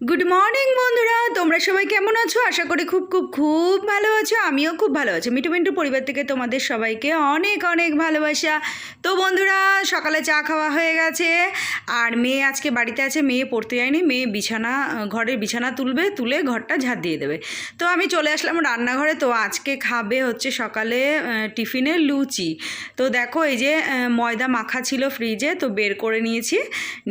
Good morning বন্ধুরা। তোমরা সবাই কেমন আছো? আশা করি খুব খুব খুব ভালো আছো। আমিও খুব ভালো আছি। মিটু মিন্টু পরিবার থেকে তোমাদের সবাইকে অনেক অনেক ভালোবাসা। তো বন্ধুরা, সকালে চা খাওয়া হয়ে গেছে। আর মেয়ে আজকে বাড়িতে আছে, মেয়ে পড়তে যায়নি। মেয়ে বিছানা, ঘরের বিছানা তুলবে, তুলে ঘরটা ঝাঁট দিয়ে দেবে। তো আমি চলে আসলাম রান্নাঘরে। তো আজকে খাবে হচ্ছে সকালে টিফিনে লুচি। তো দেখো, এই যে ময়দা মাখা ছিল ফ্রিজে, তো বের করে নিয়েছি।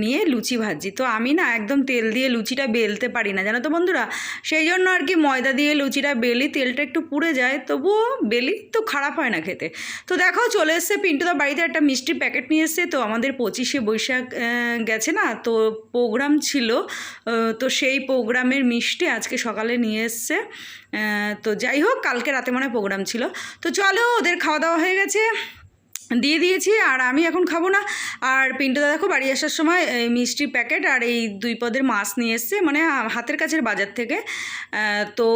নিয়ে লুচি ভাজি তো আমি না একদম তেল দিয়ে লুচিটা বেলতে পারি না, জানো তো বন্ধুরা? সেই জন্য আর কি ময়দা দিয়ে লুচিটা বেলি, তেলটা একটু পুড়ে যায়, তবুও বেলি তো খারাপ হয় না খেতে। তো দেখো চলে এসছে পিন্টুদা বাড়িতে একটা মিষ্টির প্যাকেট নিয়ে এসছে, তো আমাদের পঁচিশে বৈশাখ গেছে না, তো প্রোগ্রাম ছিল তো সেই প্রোগ্রামের মিষ্টি আজকে সকালে নিয়ে এসছে তো যাই হোক, কালকে রাতে মনে প্রোগ্রাম ছিল। তো চলো, ওদের খাওয়া দাওয়া হয়ে গেছে। দিয়ে দিয়েছি আর আমি এখন খাব না। আর পিন্টুদা দেখো বাড়ি আসার সময় এই মিষ্টির প্যাকেট আর এই দুই পদের মাছ নিয়ে এসছে মানে হাতের কাছের বাজার থেকে। তো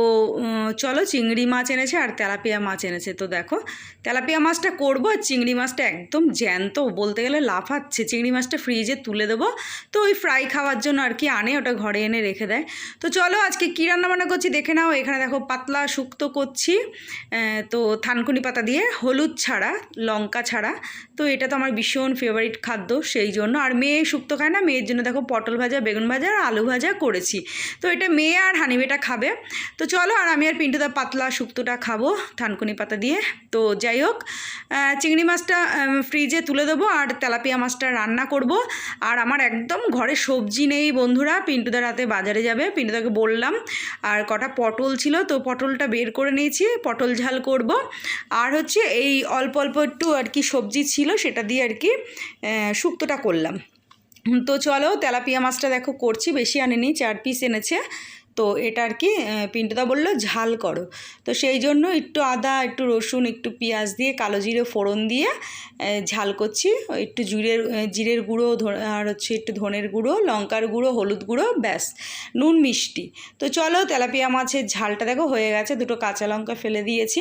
চলো চিংড়ি মাছ এনেছে আর তেলাপিয়া মাছ এনেছে। তো দেখো, তেলাপিয়া মাছটা করব আর চিংড়ি মাছটা একদম জ্যান্ত, বলতে গেলে লাফাচ্ছে। চিংড়ি মাছটা ফ্রিজে তুলে দেবো। তো ওই ফ্রাই খাওয়ার জন্য আর কি আনে, ওটা ঘরে এনে রেখে দেয়। তো চলো আজকে কী রান্নাবান্না করছি দেখে নাও। এখানে দেখো পাতলা শুক্তো করছি। তো থানকুনি পাতা দিয়ে হলুদ ছাড়া, লঙ্কা ছাড়া তো এটা তো আমার ভীষণ ফেভারিট খাদ্য সেই জন্য। আর মেয়ে শুক্তো খায় না, মেয়ের জন্য দেখো পটল ভাজা, বেগুন ভাজা আর আলু ভাজা করেছি। তো এটা মেয়ে আর হানিবেটা খাবে। তো চলো আর আমি আর পিন্টুদা পাতলা শুক্তোটা খাব থানকুনি পাতা দিয়ে। তো যাই হোক চিংড়ি মাছটা ফ্রিজে তুলে দেবো আর তেলাপিয়া মাছটা রান্না করব। আর আমার একদম ঘরে সবজি নেই বন্ধুরা পিন্টুদা রাতে বাজারে যাবে। পিন্টুদাকে বললাম, আর কটা পটল ছিল তো পটলটা বের করে নিয়েছি, পটল ঝাল করব। আর হচ্ছে এই অল্প অল্প একটু আর কি সবজি ছিল সেটা দিয়ে আর কি শুক্তোটা করলাম। তো চলো তেলাপিয়া মাছটা দেখো করছি, বেশি আনেনি, চার পিস এনেছে। তো এটা আর কি পিন্টুদা বলল, ঝাল করো। তো সেই জন্য একটু আদা, একটু রসুন, একটু পেঁয়াজ দিয়ে, কালো জিরে ফোড়ন দিয়ে ঝাল করছি। একটু জিরের জিরের গুঁড়ো আর হচ্ছে একটু ধনের গুঁড়ো, লঙ্কার গুঁড়ো, হলুদ গুঁড়ো, ব্যাস, নুন মিষ্টি। তো চলো তেলাপিয়া মাছের ঝালটা দেখো হয়ে গেছে, দুটো কাঁচা লঙ্কা ফেলে দিয়েছি।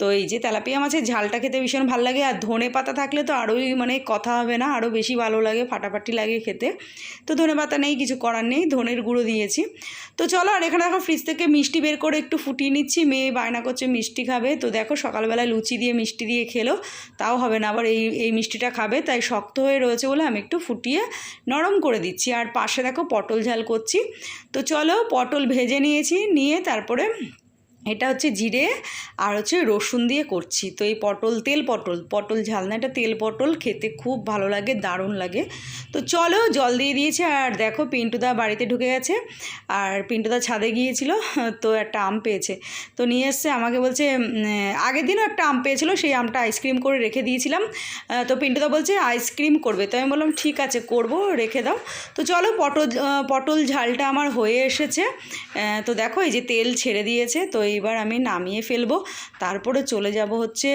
তো এই যে তেলাপিয়া মাছের ঝালটা খেতে ভীষণ ভালো লাগে, আর ধনে পাতা থাকলে তো আরোই মানে কথা হবে না আরও বেশি ভালো লাগে, ফাটাফাটি লাগে খেতে। তো ধনে পাতা নেই, কিছু করার নেই, ধনের গুঁড়ো দিয়েছি। তো চলো আর এখানে দেখো ফ্রিজ থেকে মিষ্টি বের করে একটু ফুটিয়ে নিচ্ছি, মেয়ে বায়না করছে মিষ্টি খাবে। তো দেখো সকালবেলা লুচি দিয়ে মিষ্টি দিয়ে খেলো, তাও হবে না, আবার এই এই মিষ্টিটা খাবে, তাই শক্ত হয়ে রয়েছে বলে আমি একটু ফুটিয়ে নরম করে দিচ্ছি। আর পাশে দেখো পটল ঝাল করছি। তো চলো পটল ভেজে নিয়েছি, নিয়ে তারপরে এটা হচ্ছে জিরে আর হচ্ছে রসুন দিয়ে করছি। তো এই পটল, তেল পটল পটল ঝাল না, এটা তেল পটল খেতে খুব ভালো লাগে, দারুণ লাগে। তো চলো জল দিয়ে দিয়েছে আর দেখো পিন্টুদা বাড়িতে ঢুকে গেছে আর পিন্টুদা ছাদে গিয়েছিল, তো একটা আম পেয়েছে। তো নিয়ে এসছে, আমাকে বলছে আগের দিনও একটা আম পেয়েছিল, সেই আমটা আইসক্রিম করে রেখে দিয়েছিলাম। তো পিন্টুদা বলছে, আইসক্রিম করবে। তো আমি বললাম, ঠিক আছে, করব, রেখে দাও। তো চলো পটল পটল ঝালটা আমার হয়ে এসেছে। তো দেখো এই যে তেল ছেড়ে দিয়েছে, তো এইবার আমি নামিয়ে ফেলব। তারপরে চলে যাব হচ্ছে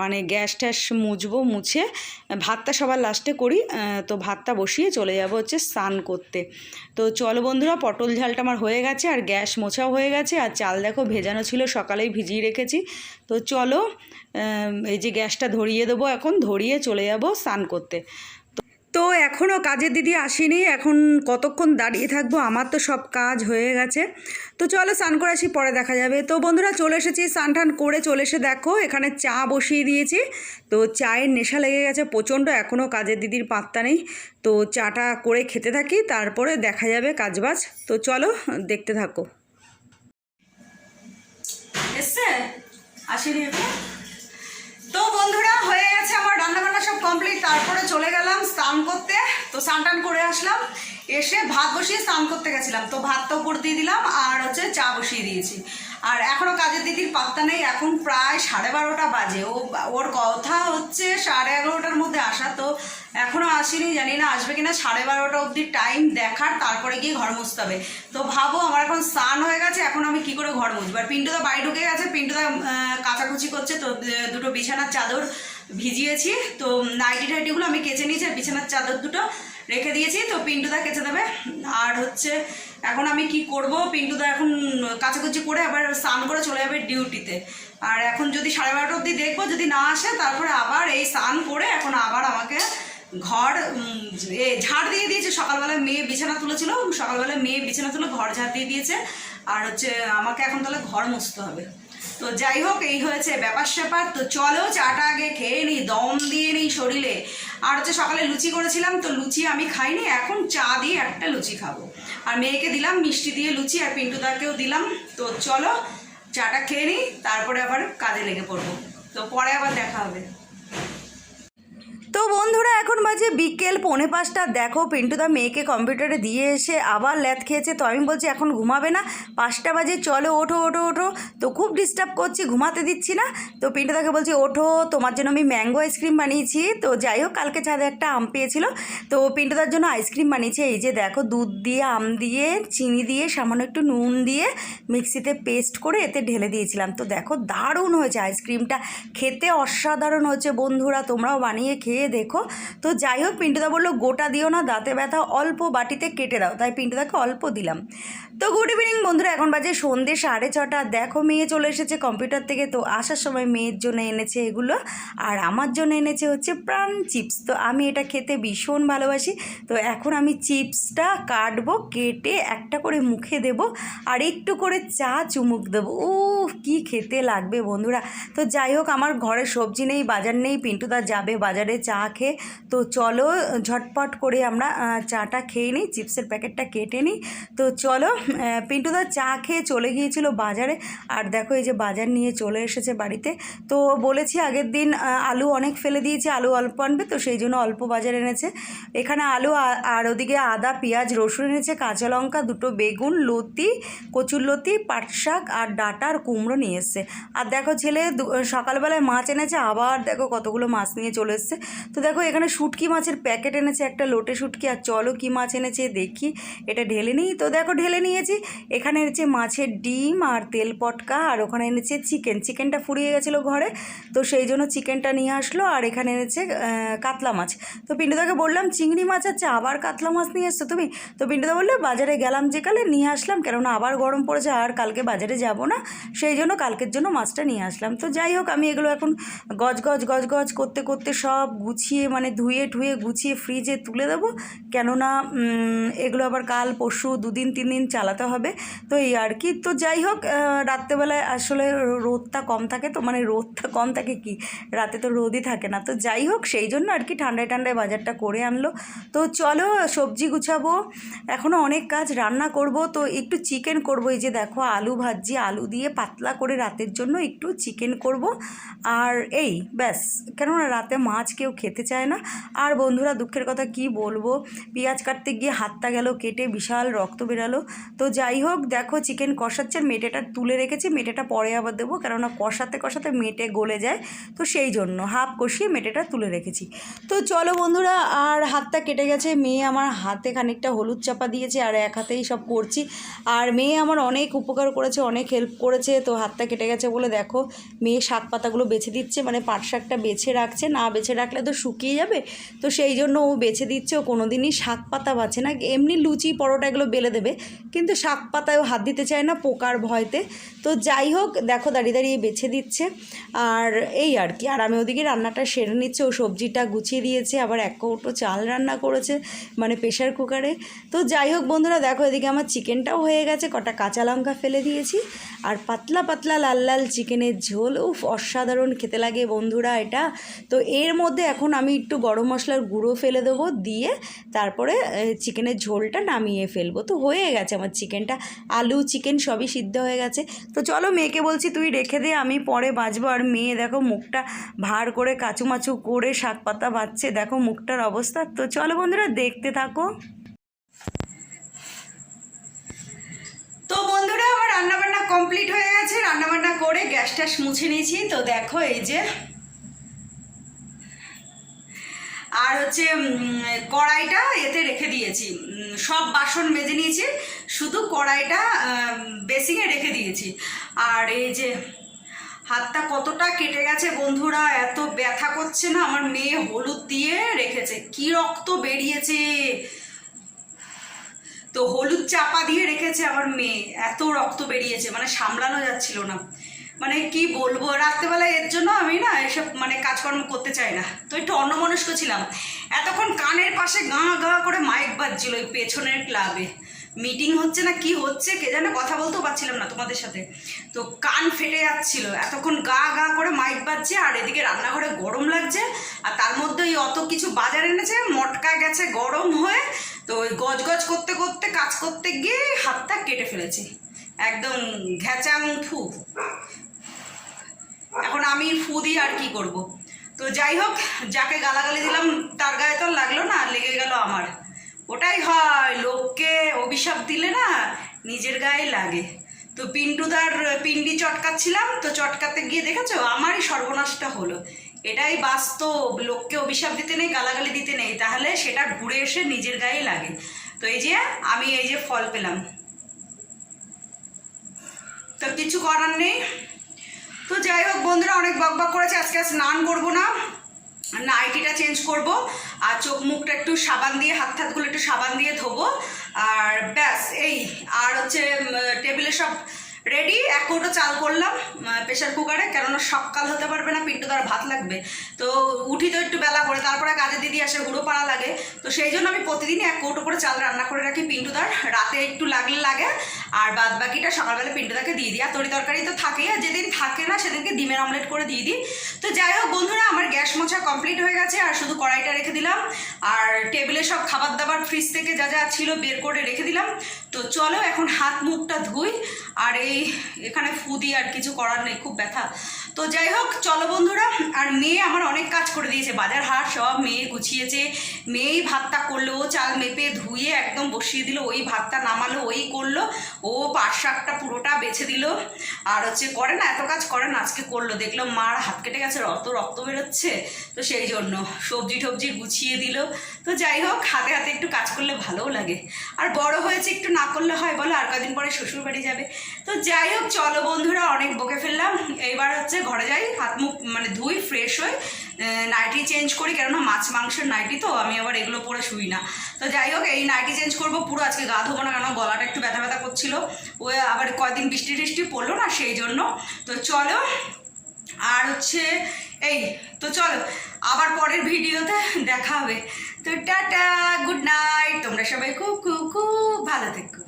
মানে গ্যাস ট্যাস মুছবো, মুছে ভাতটা সবার লাস্টে করি তো ভাতটা বসিয়ে চলে যাব হচ্ছে স্নান করতে। তো চলো বন্ধুরা, পটল ঝালটা আমার হয়ে গেছে আর গ্যাস মোছাও হয়ে গেছে আর চাল দেখো ভেজানো ছিল, সকালেই ভিজিয়ে রেখেছি। তো চলো এই যে গ্যাসটা ধরিয়ে দেবো এখন, ধরিয়ে চলে যাব স্নান করতে। তো এখনও কাজের দিদি আসেনি, এখন কতক্ষণ দাঁড়িয়ে থাকব আমার তো সব কাজ হয়ে গেছে। তো চলো স্নান করে আসি, পরে দেখা যাবে। তো বন্ধুরা চলে এসেছি, স্নান টান করে চলে এসে দেখো, এখানে চা বসিয়ে দিয়েছি। তো চায়ের নেশা লেগে গেছে প্রচণ্ড, এখনও কাজের দিদির পাত্তা নেই। তো চাটা করে খেতে থাকি, তারপরে দেখা যাবে কাজবাজ। তো চলো দেখতে থাকো। এসছে? আসেনি এখন? তো বন্ধুরা, হয়ে গেছে আমার রান্না বান্না সব কমপ্লিট তারপরে চলে গেলাম স্নান করতে। তো স্নান টান করে আসলাম। এসে ভাত বসিয়ে স্নান করতে গেছিলাম। তো ভাতটা উপর দিয়ে দিলাম, আর হচ্ছে চা বসিয়ে দিয়েছি। আর এখনও কাজের দিদির পাত্তা নেই, এখন প্রায় সাড়ে বারোটা বাজে। ও ওর কথা হচ্ছে সাড়ে এগারোটার মধ্যে আসা, তো এখনও আসেনি, জানি না আসবে কিনা। সাড়ে বারোটা অবধি টাইম দেখার, তারপরে গিয়ে ঘর মুছতে হবে। তো ভাবো, আমার এখন স্নান হয়ে গেছে, এখন আমি কি করে ঘর মুছবো? আর পিন্টুদা বাড়ি ঢুকে গেছে পিন্টুদা কাচাকুচি করছে, তো দুটো বিছানার চাদর ভিজিয়েছি। তো নাইটি টাইটিগুলো আমি কেচে নিয়েছি, আর বিছানার চাদর দুটো রেখে দিয়েছি, তো পিন্টুদা কেচে দেবে। আর হচ্ছে, এখন আমি কি করব? পিন্টুদা এখন কাচাকুচি করে আবার স্নান করে চলে যাবে ডিউটিতে। আর এখন যদি সাড়ে বারোটা অবধি দেখব, যদি না আসে, তারপরে আবার এই স্নান করে এখন আবার আমাকে ঘর এ, ঝাড় দিয়ে দিয়েছে। সকালবেলা মেয়ে বিছানা তুলেছিল, সকালবেলা মেয়ে বিছানা তুলে ঘর ঝাড় দিয়ে দিয়েছে। আর হচ্ছে, আমাকে এখন তাহলে ঘর মুছতে হবে। তো যাই হোক, এই হয়েছে ব্যাপার স্যাপার তো চলো চাটা আগে খেয়ে নিই দম দিয়ে নিই শরীরে। আর হচ্ছে সকালে লুচি করেছিলাম, তো লুচি আমি খাইনি, এখন চা দিয়ে একটা লুচি খাব। আর মেয়েকে দিলাম মিষ্টি দিয়ে লুচি, আর পিন্টুদাকেও দিলাম। তো চলো, চাটা খেয়ে নিই, তারপরে আবার কাজে লেগে পড়ব। তো পরে আবার দেখা হবে। তো বন্ধুরা, এখন বাজে বিকেল, পৌনে পাঁচটা। দেখো পিন্টুদা মেয়েকে কম্পিউটারে দিয়ে এসে আবার ল্যাদ খেয়েছে। তো আমি বলছি, এখন ঘুমাবে না। পাঁচটা বাজে, চলো, ওঠো ওঠো ওঠো। তো খুব ডিস্টার্ব করছি, ঘুমাতে দিচ্ছি না। তো পিন্টুদাকে বলছি, ওঠো, তোমার জন্য আমি ম্যাঙ্গো আইসক্রিম বানিয়েছি। তো যাই হোক, কালকে ছাদে একটা আম পেয়েছিল। তো পিন্টুদার জন্য আইসক্রিম বানিয়েছি। এই যে দেখো, দুধ দিয়ে, আম দিয়ে, চিনি দিয়ে, সামান্য একটু নুন দিয়ে মিক্সিতে পেস্ট করে এতে ঢেলে দিয়েছিলাম। তো দেখো, দারুণ হয়েছে আইসক্রিমটা। খেতে অসাধারণ হয়েছে বন্ধুরা, তোমরাও বানিয়ে খেয়ে দেখো। তো যাই হোক, পিন্টুদা বলল, গোটা দিও না, দাঁতে ব্যথা অল্প বাটিতে কেটে দাও। তাই পিন্টুদাকে অল্প দিলাম। তো গুড ইভিনিং বন্ধুরা, এখন বাজে সন্ধ্যে সাড়ে ছটা। দেখো, মেয়ে চলে এসেছে কম্পিউটার থেকে, তো আসার সময় মেয়ের জন্য এনেছে এগুলো। আর আমার জন্য এনেছে হচ্ছে প্রাণ চিপস। তো আমি এটা খেতে ভীষণ ভালোবাসি। তো এখন আমি চিপসটা কাটবো, কেটে একটা করে মুখে দেব, আর একটু করে চা চুমুক দেবো। ও কি খেতে লাগবে বন্ধুরা। তো যাই হোক, আমার ঘরে সবজি নেই, বাজার নেই পিন্টুদা যাবে বাজারে চা খেয়ে। তো চলো, ঝটপট করে আমরা চাটা খেয়ে নিই, চিপসের প্যাকেটটা কেটে নিই। তো চলো পিন্টুদা চা খেয়ে চলে গিয়েছিল বাজারে। আর দেখো এই যে বাজার নিয়ে চলে এসেছে বাড়িতে। তো বলেছি আগের দিন আলু অনেক ফেলে দিয়েছি, আলু অল্প আনবে, তো সেই জন্য অল্প বাজার এনেছে। এখানে আলু আর ওদিকে আদা, পেঁয়াজ, রসুন এনেছে, কাঁচা লঙ্কা, দুটো বেগুন, লতি, কচুর লতি, পাট শাক, আর ডাটা আর কুমড়ো নিয়ে এসছে। আর দেখো ছেলে সকালবেলায় মাছ এনেছে, আবার দেখো কতগুলো মাছ নিয়ে চলে এসছে। তো দেখো এখানে শুটকি মাছের প্যাকেট এনেছে, একটা লোটে শুটকি, আর চলো কি মাছ এনেছে দেখি। এটা ঢেলে নিই, তো দেখো ঢেলে নিয়েছি এখানে এনেছে মাছের ডিম আর তেল পটকা আর ওখানে এনেছে চিকেন। চিকেনটা ফুরিয়ে গেছিল ঘরে, তো সেই জন্য চিকেনটা নিয়ে আসলো আর এখানে এনেছে কাতলা মাছ। তো পিন্টুদাকে বললাম, চিংড়ি মাছ আছে, আবার কাতলা মাছ নিয়ে এসছো তুমি? তো পিন্টুদা বলল, বাজারে গেলাম যে কালে, নিয়ে আসলাম, কেননা আবার গরম পড়েছে আর কালকে বাজারে যাব না। সেই জন্য কালকের জন্য মাছটা নিয়ে আসলাম। তো যাই হোক, আমি এগুলো এখন গজ গজ গজ গজ করতে করতে সব গুছিয়ে মানে ধুয়ে ঠুয়ে গুছিয়ে ফ্রিজে তুলে দেবো। কেননা এগুলো আবার কাল, পরশু দুদিন তিন দিন চালাতে হবে। তো এই আর কি। তো যাই হোক রাত্রেবেলায় আসলে রোদটা কম থাকে তো মানে রোদটা কম থাকে কি? রাতে তো রোদই থাকে না। তো যাই হোক, সেই জন্য আর কি ঠান্ডায় ঠান্ডায় বাজারটা করে আনলো। তো চলো, সবজি গুছাবো। এখনও অনেক কাজ রান্না করব। তো একটু চিকেন করব। এই যে দেখো, আলু ভাজি, আলু দিয়ে পাতলা করে রাতের জন্য একটু চিকেন করব। আর এই, ব্যাস। কেননা রাতে মাছ কেউ খেতে চায় না। আর বন্ধুরা, দুঃখের কথা কি বলব? পেঁয়াজ কাটতে গিয়ে হাতটা গেল, কেটে বিশাল রক্ত বেরালো। তো যাই হোক, দেখো চিকেন কষাচ্ছে মেটেটা তুলে রেখেছি, মেটেটা পরে আবার দেবো, কেননা কষাতে কষাতে মেটে গলে যায়, তো সেই জন্য হাফ কষিয়ে মেটেটা তুলে রেখেছি। তো চলো বন্ধুরা, আর হাতটা কেটে গেছে, মেয়ে আমার হাতে খানিকটা হলুদ চাপা দিয়েছে, আর এক হাতেই সব করছি। আর মেয়ে আমার অনেক উপকার করেছে, অনেক হেল্প করেছে, তো হাতটা কেটে গেছে বলে দেখো, মেয়ে শাক পাতাগুলো বেছে দিচ্ছে মানে পাট শাকটা বেছে রাখছে, না বেছে রাখলে তো শুকিয়ে যাবে, তো সেই জন্য ও বেছে দিচ্ছে, ও কোনো দিনই শাক পাতা বাছে না, এমনি লুচি পরোটা এগুলো বেলে দেবে, কিন্তু শাক পাতায়ও হাত দিতে চায় না পোকার ভয়তে। তো যাই হোক, দেখো দাঁড়িয়ে দাঁড়িয়ে বেছে দিচ্ছে। আর এই আর কি, আর আমি ওদিকে রান্নাটা সেরে নিচ্ছে। ও সবজিটা গুছিয়ে দিয়েছে, আবার এক কৌটো চাল রান্না করেছে মানে প্রেশার কুকারে। তো যাই হোক বন্ধুরা, দেখো এদিকে আমার চিকেনটাও হয়ে গেছে, কটা কাঁচা লঙ্কা ফেলে দিয়েছি। আর পাতলা পাতলা লাল লাল চিকেনের ঝোল, উফ, অসাধারণ খেতে লাগে বন্ধুরা এটা। তো এর মধ্যে এখন আমি একটু গরম মশলার গুঁড়ো ফেলে দেবো, দিয়ে তারপরে চিকেনের ঝোলটা নামিয়ে ফেলব। তো হয়ে গেছে আমার চিকেনটা আলু চিকেন সবই সিদ্ধ হয়ে গেছে। তো চলো মেয়েকে বলছি, তুই রেখে দে, আমি পরে বাঁচবো। আর মেয়ে দেখো মুখটা ভার করে কাচুমাচু করে শাক পাতা বাচ্ছে, দেখো মুখটার অবস্থা। তো চলো বন্ধুরা, দেখতে থাকো। তো বন্ধুরা, আমার রান্নাবান্না কমপ্লিট হয়ে গেছে। রান্নাবান্না করে গ্যাস ট্যাস মুছে নিয়েছি। তো দেখো এই যে, আর হচ্ছে কড়াইটা এতে রেখে দিয়েছি। সব বাসন মেজে নিয়েছি। শুধু কড়াইটা বেসিংয়ে রেখে দিয়েছি। আর এই যে হাতটা কতটা কেটে গেছে বন্ধুরা, এত ব্যথা করছে না, আমার মেয়ে হলুদ দিয়ে রেখেছে। কি রক্ত বেরিয়েছে? তো হলুদ চাপা দিয়ে রেখেছে আমার মেয়ে, এত রক্ত বেরিয়েছে মানে সামলানো যাচ্ছিল না। মানে কি বলব, রাত্রেবেলা এর জন্য আমি না এসব মানে কাজকর্ম করতে চাই না। তো একটু অন্যমনস্ক ছিলাম। এতক্ষণ কানের পাশে গা গা করে মাইক বাজছিল ওই পেছনের ক্লাবে মিটিং হচ্ছে না, কি হচ্ছে কে জানে, কথা বলতেও পারছিলাম না তোমাদের সাথে। তো কান ফেটে যাচ্ছিল, এতক্ষণ গা গা করে মাইক বাজছে আর এদিকে রান্নাঘরে গরম লাগছে আর তার মধ্যে ওই অত কিছু বাজার এনেছে, মটকা গেছে গরম হয়ে, তো ওই গজগজ করতে করতে, কাজ করতে গিয়ে হাতটা কেটে ফেলেছি। একদম ঘ্যাচাং ফু। এখন আমি ফু দিই আর কি করব? তো যাই হোক, যাকে গালাগালি দিলাম, তার গায়ে তো লাগল না, লেগে গেল আমার। ওটাই হয়, লোককে অভিশাপ দিলে না নিজের গায়ে লাগে। তো পিন্টুদার পিন্ডি চটকাচ্ছিলাম, তো চটকাতে গিয়ে দেখেছ? আমারই সর্বনাশটা হলো। এটাই বাস্তব, লোককে অভিশাপ দিতে নেই, গালাগালি দিতে নেই, তাহলে সেটা ঘুরে এসে নিজের গায়ে লাগে। তো এই যে, আমি এই যে ফল পেলাম। তো কিছু করার নেই। তো যাই হোক, বন্ধুরা অনেক বক বক করেছে, আজকে স্নান করব না। নাইটিটা চেঞ্জ করব। আর চোখ মুখটা একটু সাবান দিয়ে, হাত হাতগুলো একটু সাবান দিয়ে ধোবো। আর ব্যাস, এই। আর হচ্ছে টেবিলে সব রেডি এক কৌটো চাল করলাম প্রেশার কুকারে কেননা সকাল হতে পারবে না, পিন্টু তার ভাত লাগবে। তো উঠি তো একটু বেলা করে, তারপরে কাজে দিদি আসে, হুড়ো পাড়া লাগে। তো সেই জন্য আমি প্রতিদিনই এক কৌটো করে চাল রান্না করে রাখি পিন্টুদার। রাতে একটু লাগলে লাগে। আর বাদ বাকিটা সকালবেলা পিন্টুদাকে দিয়ে দিই। আর তরি তরকারি তো থাকেই, আর যেদিন থাকে না, সেদিনকে ডিমের অমলেট করে দিয়ে দিই। তো যাই হোক বন্ধুরা, আমার গ্যাস মোছা কমপ্লিট হয়ে গেছে আর শুধু কড়াইটা রেখে দিলাম। আর টেবিলে সব খাবার দাবার ফ্রিজ থেকে যা যা ছিল বের করে রেখে দিলাম। তো চলো এখন হাত মুখটা ধুই। আর এই এখানে ফু দিয়ে আর কিছু করার নেই, খুব ব্যথা। তো যাই হোক, চলো বন্ধুরা, আর মেয়ে আমার অনেক কাজ করে দিয়েছে। বাজার হাট সব মেয়ে গুছিয়েছে। মেয়েই ভাতটা করল চাল মেপে ধুয়ে একদম বসিয়ে দিল, ওই ভাতটা নামালো ওই করল, ও পাট শাকটা পুরোটা বেছে দিল। আর হচ্ছে, করে না, এত কাজ করে না, আজকে করল। দেখল, মার হাত কেটে গেছে, রক্ত রক্ত বেরোচ্ছে। তো সেই জন্য সবজি টবজি গুছিয়ে দিল। তো যাই হোক, হাতে হাতে একটু কাজ করলে ভালোও লাগে। আর বড় হয়েছে, একটু না করলে হয়, বলো, আর কদিন পরে শ্বশুর বাড়ি যাবে। তো যাই হোক, চলো বন্ধুরা, অনেক বকে ফেললাম। এইবার হচ্ছে ঘরে যাই, হাত মুখ মানে ধুই ফ্রেশ হই। নাইটি চেঞ্জ করি, কেননা মাছ মাংসের নাইটি তো, আমি আবার এগুলো পরে শুই না। তো যাই হোক, এই নাইটি চেঞ্জ করব, পুরো আজকে গা ধোবো না কেন গলাটা একটু ব্যথা ব্যথা করছিল। ও আবার কয়দিন বৃষ্টি টিষ্টি পড়ল না সেই জন্য। তো চলো, আর হচ্ছে, এই, তো চলো, আবার পরের ভিডিওতে দেখা হবে। তো টাটা গুড নাইট তোমরা সবাই খুব খুব খুব ভালো থেকো।